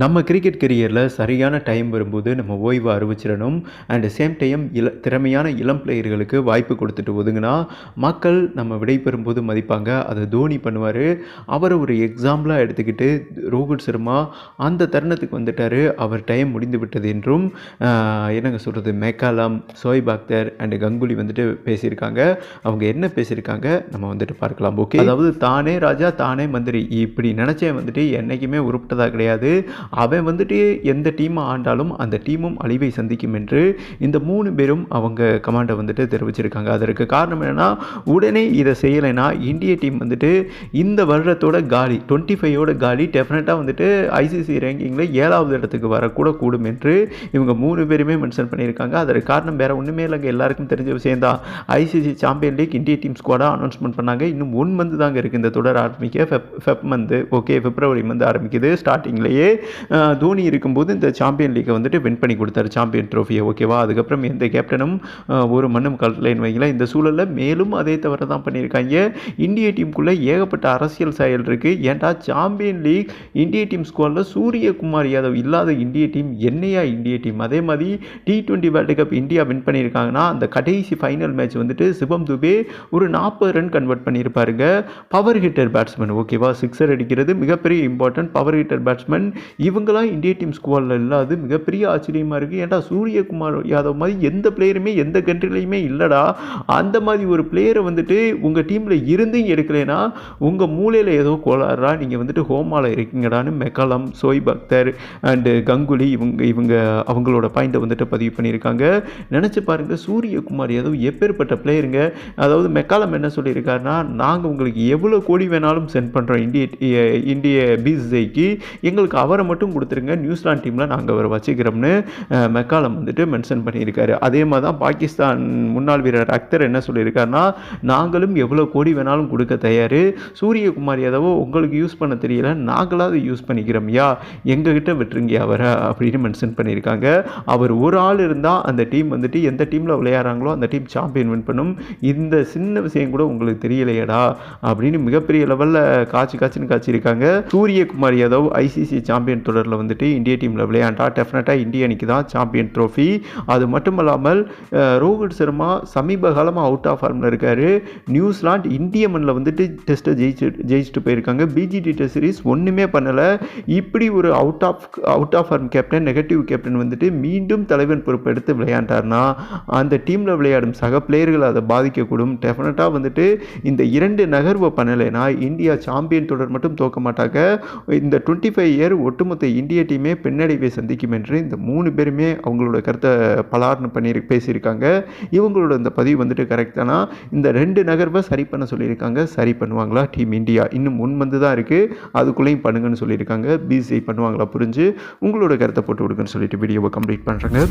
நம்ம கிரிக்கெட் கெரியரில் சரியான டைம் வரும்போது நம்ம ஓய்வு அறிவிச்சிடணும். அண்ட் சேம் டைம் இள திறமையான இளம் பிளேயர்களுக்கு வாய்ப்பு கொடுத்துட்டு ஒதுங்கினா மக்கள் நம்ம விடைபெறும்போது மதிப்பாங்க. அதை தோனி பண்ணுவார். அவரை ஒரு எக்ஸாம்பிளாக எடுத்துக்கிட்டு ரோஹித் சர்மா அந்த தருணத்துக்கு வந்துட்டார். அவர் டைம் முடிந்து விட்டது என்றும் என்னங்க சொல்கிறது மெக்காலம் சோய்ப் அக்தர் அண்ட் கங்குலி வந்துட்டு பேசியிருக்காங்க. அவங்க என்ன பேசியிருக்காங்க? நம்ம வந்துட்டு பார்க்கலாம். ஓகே? அதாவது தானே ராஜா தானே மந்திரி. இப்படி நினச்சேன் வந்துட்டு என்றைக்குமே உருப்பிட்டதாக கிடையாது. அவன் வந்துட்டு எந்த டீமை ஆண்டாலும் அந்த டீமும் அழிவை சந்திக்கும் என்று இந்த மூணு பேரும் அவங்க கமாண்டை வந்துட்டு தெரிவிச்சிருக்காங்க. அதற்கு காரணம் என்னென்னா உடனே இதை செய்யலைன்னா இந்திய டீம் வந்துட்டு இந்த வருடத்தோட காலி டுவெண்ட்டி ஃபைவோட காலி டெஃபினட்டாக வந்துட்டு ஐசிசி ரேங்கிங்கில் ஏழாவது இடத்துக்கு வரக்கூட கூடும் என்று இவங்க மூணு பேருமே மென்ஷன் பண்ணியிருக்காங்க. அதற்கு காரணம் வேறு ஒன்றுமே இல்லைங்க. எல்லாருக்கும் தெரிஞ்ச விஷயம் தான். ஐசிசி சாம்பியன் லீக் இந்திய டீம் ஸ்குவாடாக அனௌன்ஸ்மெண்ட் பண்ணாங்க. இன்னும் ஒன் மந்த் தாங்க இருக்குது இந்த தொடர் ஆரம்பிக்க. ஃபெப் ஃபெப் மந்த் ஓகே பிப்ரவரி மந்த் ஆரம்பிக்குது. ஸ்டார்டிங்லேயே தோனி இருக்கும்போது இந்த சாம்பியன் லீக்கை வந்துட்டு வின் பண்ணி கொடுத்தாரு. சாம்பியன் ட்ரோஃபியை ஓகேவா? அதுக்கப்புறம் எந்த கேப்டனும் ஒரு மண்ணும் கல்லைன்னு வைங்களேன். இந்த சூழலில் மேலும் அதே தவிர தான் பண்ணியிருக்காங்க. இந்திய டீமுக்குள்ளே ஏகப்பட்ட அரசியல் செயல் இருக்குது ஏன்டா சாம்பியன் லீக்? இந்திய டீம் ஸ்குவாடில் சூரியகுமார் யாதவ் இல்லாத இந்திய டீம் என்னையா இந்திய டீம்? அதே மாதிரி T twenty world cup India win பண்ணியிருக்காங்கன்னா அந்த கடைசி ஃபைனல் மேட்ச் வந்துட்டு சிவம் துபே ஒரு நாற்பது ரன் கன்வெர்ட் பண்ணியிருப்பாருங்க. பவர் ஹிட்டர் பேட்ஸ்மேன் ஓகேவா? சிக்ஸர் அடிக்கிறது மிகப்பெரிய இம்பார்ட்டன்ட் பவர் ஹிட்டர் பேட்ஸ்மேன் இவங்களாம் இந்திய டீம் ஸ்குவாடில் இல்லாது மிகப்பெரிய ஆச்சரியமாக இருக்குது ஏன்டா சூரியகுமார் யாதவ் மாதிரி எந்த பிளேயருமே எந்த கண்ட்ரிலையுமே இல்லைடா. அந்த மாதிரி ஒரு பிளேயரை வந்துட்டு உங்கள் டீமில் இருந்தும் எடுக்கலைன்னா உங்கள் மூலையில் ஏதோ கோளாறா நீங்கள் வந்துட்டு ஹோமாவில் இருக்கீங்கடான்னு மெக்காலம் சோய்ப் அக்தர் அண்டு கங்குலி இவங்க இவங்க அவங்களோட பாயிண்ட்டை வந்துட்டு பதிவு பண்ணியிருக்காங்க. நினச்சி பாருங்கள் சூரியகுமார் யாதவ் எப்பேற்பட்ட பிளேயருங்க அதாவது மெக்காலம் என்ன சொல்லியிருக்காருன்னா நாங்கள் உங்களுக்கு எவ்வளோ கோடி வேணாலும் சென்ட் பண்ணுறோம் இந்திய இந்திய பிசிஐக்கு எங்களுக்கு அவரை மட்டும் கொடுத்துருங்க. நியூசிலாந்து டீமில் நாங்கள் அவரை வச்சுக்கிறோம்னு மெக்காலம் வந்துட்டு மென்ஷன் பண்ணியிருக்காரு. அதே மாதிரி தான் பாகிஸ்தான் முன்னாள் வீரர் அக்தர் என்ன சொல்லியிருக்காருன்னா நாங்களும் எவ்வளோ கோடி வேணாலும் கொடுக்க தயார். சூரியகுமார் யாதவோ உங்களுக்கு யூஸ் பண்ண தெரியல. நாங்களாவது யூஸ் பண்ணிக்கிறோம். யா எங்ககிட்ட விட்டுருங்க அவரை. அப்படின்னு மென்ஷன் பண்ணியிருக்காங்க. அவர் ஒரு ஆள் இருந்தால் அந்த டீம் வந்துட்டு எந்த டீமில் விளையாடுறாங்களோ அந்த டீம் சாம்பியன் வின் பண்ணும். இந்த சின்ன விஷயம் கூட உங்களுக்கு தெரியலையடா அப்படின்னு மிகப்பெரிய லெவலில் காய்ச்சி காய்ச்சின்னு காய்ச்சிருக்காங்க. சூரியகுமார் யாதவ் ஐசிசி சாம்பியன் தொடரில் வந்துட்டு இந்திய டீமில் விளையாண்டா டெஃபினட்டாக இந்திய அணிக்கு தான் சாம்பியன் ட்ரோஃபி அது மட்டும் இல்லாமல் ரோஹித் சர்மா சமீப காலமாக அவுட் ஆஃப் ஃபார்மில் இருக்கார். நியூசிலாந்து இந்திய மண்ணில் வந்துட்டு டெஸ்ட்டை ஜெயிச்சு ஜெயிச்சுட்டு போயிருக்காங்க. பிஜிடி டெஸ்ட் சீரிஸ் ஒன்றுமே பண்ணலை. இப்படி ஒரு out of out of form captain negative captain வந்துட்டு மீண்டும் தலைவன் பொறுப்பு எடுத்து விளையாண்டார்னா அந்த டீமில் விளையாடும் சக பிளேயர்கள் அதை பாதிக்கக்கூடும். டெஃபினட்டாக வந்துட்டு இந்த இரண்டு நகர்வை பண்ணலைன்னா இந்தியா சாம்பியன் தொடர் மட்டும் தோக்க மாட்டாங்க. இந்த டுவெண்ட்டி ஃபைவ் இயர் ஒட்டுமொத்த இந்திய டீமே பின்னடைவை சந்திக்கும் என்று இந்த மூணு பேருமே அவங்களோட கருத்தை பலார்னு பண்ணி பேசியிருக்காங்க. இவங்களோட இந்த பதிவு வந்துட்டு கரெக்டானா இந்த ரெண்டு நகர்வை சரி பண்ண சொல்லியிருக்காங்க. சரி பண்ணுவாங்களா? டீம் இந்தியா இன்னும் ஒன் மந்த் தான் இருக்குது அதுக்குள்ளேயும் பண்ணுங்கன்னு சொல்லியிருக்காங்க. பிசிஐ பண்ணுவாங்களா? புரிஞ்சு உங்களோட கருத்தை போட்டு விடுங்கன்னு சொல்லிட்டு வீடியோவை கம்ப்ளீட் பண்ணுறாங்க